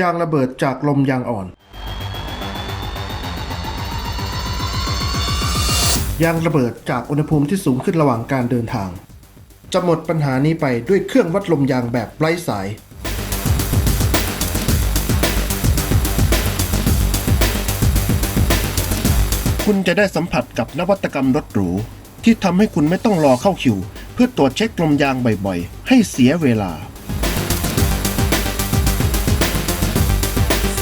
ยางระเบิดจากลมยางอ่อน ยางระเบิดจากอุณหภูมิที่สูงขึ้นระหว่างการเดินทาง จะหมดปัญหานี้ไปด้วยเครื่องวัดลมยางแบบไร้สาย คุณจะได้สัมผัสกับนวัตกรรมรถหรู ที่ทำให้คุณไม่ต้องรอเข้าคิว เพื่อตรวจเช็คลมยางบ่อยๆ ให้เสียเวลา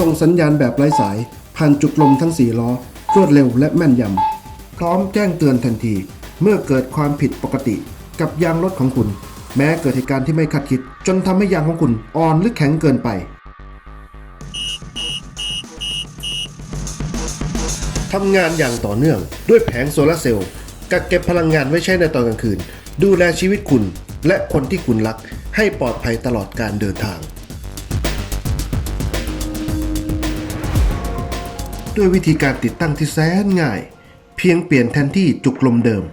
ส่งสัญญาณแบบไร้สาย ผ่านจุกลมทั้ง 4 ล้อ รวดเร็วและแม่นยำ พร้อมแจ้งเตือนทันที เมื่อเกิดความผิดปกติกับยางรถของคุณ แม้เกิดเหตุการณ์ที่ไม่คาดคิด จนทำให้ยางของคุณอ่อนหรือแข็งเกินไป ทำงานอย่างต่อเนื่องด้วยแผงโซลาร์เซลล์กักเก็บพลังงานไว้ใช้ในตอนกลางคืน ดูแลชีวิตคุณและคนที่คุณรักให้ปลอดภัยตลอดการเดินทาง ด้วยวิธีการติดตั้งที่แสนง่าย เพียงเปลี่ยนแทนที่จุกลมเดิม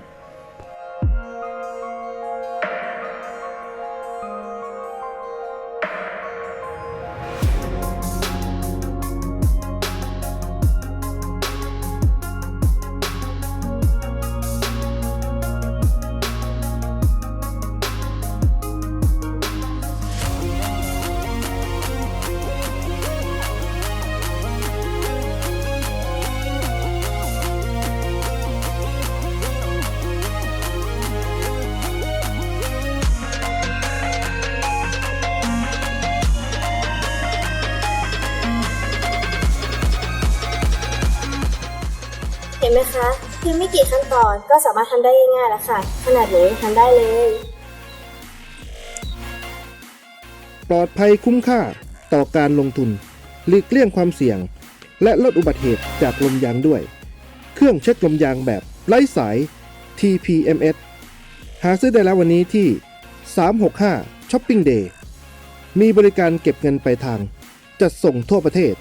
ห็นไหมคะเพียงไม่กี่ขั้นตอนก็สามารถทำได้ง่ายๆแล้วค่ะ ขนาดหนูยังทำได้เลย ปลอดภัยคุ้มค่าต่อการลงทุน หลีกเลี่ยงความเสี่ยง และลดอุบัติเหตุจากลมยางด้วย เครื่องเช็คลมยางแบบไร้สาย TPMS หาซื้อได้แล้ววันนี้ที่ 365 Shopping Day มีบริการเก็บเงินไปลายทาง จัดส่งทั่วประเทศ